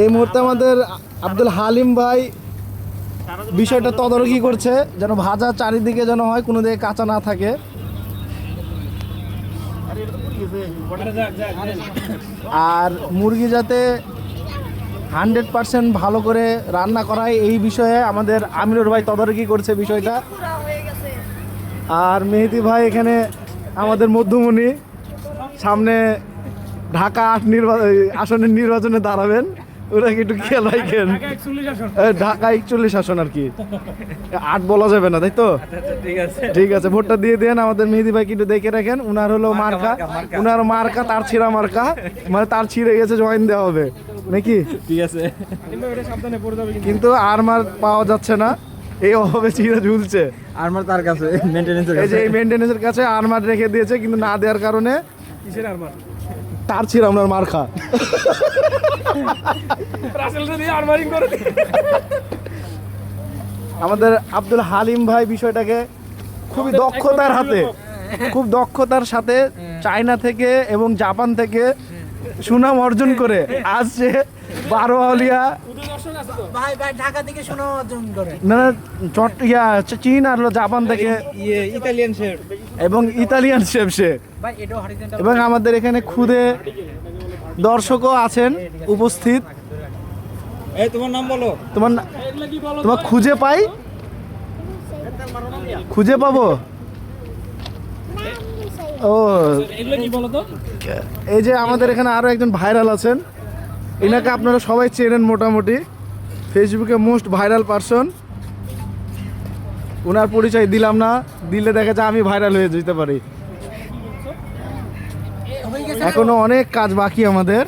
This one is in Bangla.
এই মুহূর্তে আমাদের আব্দুল হালিম ভাই বিষয়টা তদারকি করছে, যেন ভাজা চারিদিকে যেন হয়, কোনো দিকে কাঁচা না থাকে। আর মুরগি যাতে হান্ড্রেড পার্সেন্ট ভালো করে রান্না করায়, এই বিষয়ে আমাদের আমিনুর ভাই তদারকি করছে বিষয়টা। আর মেহেদি ভাই এখানে আমাদের মধ্যমণি, সামনে ঢাকা আট নির্বাচন আসনের নির্বাচনে দাঁড়াবেন। ওনাকে একটু খেয়াল রাখেন? এ, ঢাকা একচল্লিশ আসন আর কি। আট বলা যাবে না তাই তো? ঠিক আছে। ঠিক আছে ভোটটা দিয়ে দেন আমাদের মেহেদি ভাই একটু দেখে রাখেন। উনার হলো মার্কা উনার মার্কা তার ছিঁড়া মার্কা। মানে তার ছিঁড়ে গেছে জয়েন দেওয়া হবে। নাকি? ঠিক আছে। কিন্তু। আর মার পাওয়া যাচ্ছে না। এই অভাবে চিড়ে ঝুলছে। আমার তার কাছে মেইনটেনেন্সের এই যে এই মেনটেন্যান্সের কাছে আরমার রেখে দিয়েছে কিন্তু না দেওয়ার কারণে তার ছিল আপনার মার খা। আমাদের আব্দুল হালিম ভাই বিষয়টাকে খুবই দক্ষতার হাতে খুব দক্ষতার সাথে চায়না থেকে এবং জাপান থেকে সুনাম অর্জন করে আজ সে বারো আলিয়া ভাই ভাই ঢাকা থেকে শোনা অর্জন করে। না না, চট ইয়া চীন আর জাপান থেকে ইয়ে ইতালিয়ান শেফ। এবং ইতালিয়ান শেফ সে ভাই এটাও হরিজেন্টাল এবং আমাদের এখানে খুদে দর্শকও আছেন উপস্থিত। তোমার নাম বলো। তোমার তোমার খুঁজে পাই? খুঁজে পাবো? ও। এই যে আমাদের এখানে আরও একজন ভাইরাল আছেন। এনাকে আপনারা সবাই চেনেন মোটামুটি। ফেসবুকে মোস্ট ভাইরাল পারসন। ওনার পরিচয় দিলাম না দিলে দেখা যায় আমি ভাইরাল হয়ে যেতে পারি। এখনও অনেক কাজ বাকি আমাদের।